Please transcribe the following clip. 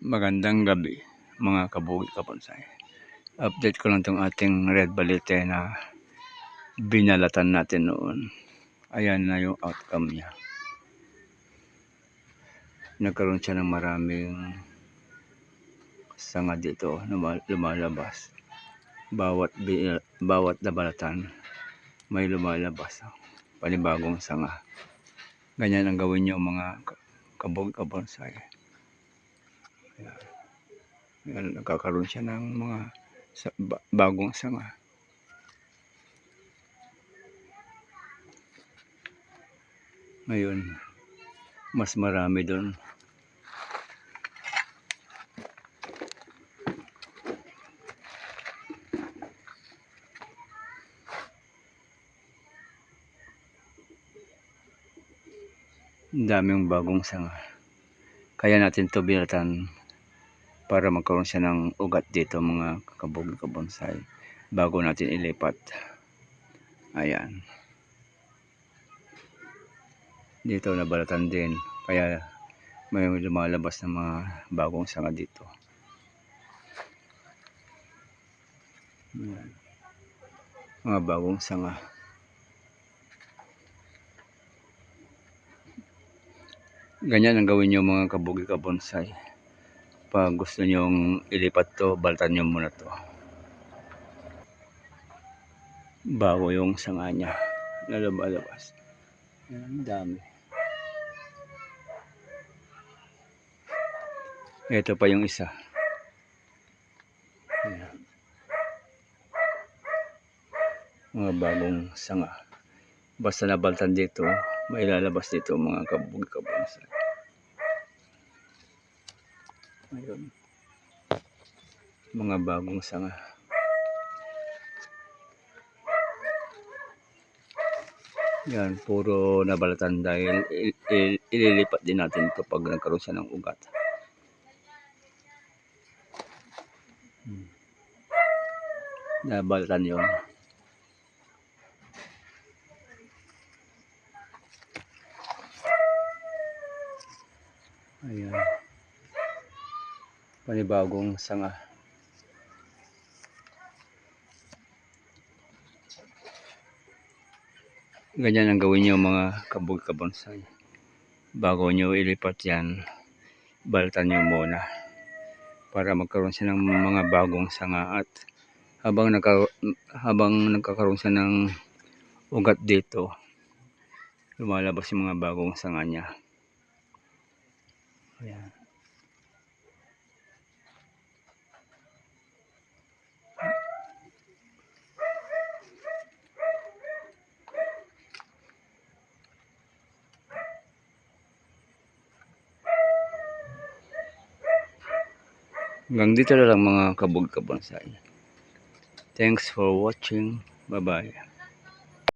Magandang gabi mga kabugi kaponsay. Update ko lang tong ating red balete na binalatan natin noon. Ayan na yung outcome niya. Nagkaroon siya ng maraming sanga dito na lumalabas. Bawat, bawat nabalatan may lumalabas. Panibagong sanga. Ganyan ang gawin nyo mga kabog kabonsay. Ayan. Nagkakaroon siya ng mga sa- ba- bagong sanga. Ngayon, mas marami doon. Daming bagong sanga. Kaya natin to binatan para magkaroon siya ng ugat dito mga kabog kabonsay bago natin ilipat. Ayan. Dito nabalatan din kaya may lumalabas ng mga bagong sanga dito. Ayan. Mga bagong sanga. Ganyan ang gawin nyo mga kabugi kabonsay. Pag gusto nyong ilipat to, baltan nyo muna to. Bago yung sanga niya na lumalabas. Ayan, Ang dami. Ito pa yung isa. Ayan. Mga bagong sanga. Basta nabaltan dito, may lalabas dito mga kabugi kabonsay. Ayun. Mga bagong sanga. Yan, puro nabalatan dahil il- il- ililipat din natin ito pag nagkaroon siya ng ugat. Hmm. Nabalatan yun. Ayan. Panibagong sanga. Ganyan ang gawin nyo mga kabog kabonsay. Bago nyo ilipat yan, baltan nyo muna. Para magkaroon siya ng mga bagong sanga at habang, nagka, habang nagkakaroon siya ng ugat dito, lumalabas yung mga bagong sanga niya. Ayan. Hanggang dito na lang mga kabog kabonsay. Thanks for watching. Bye-bye.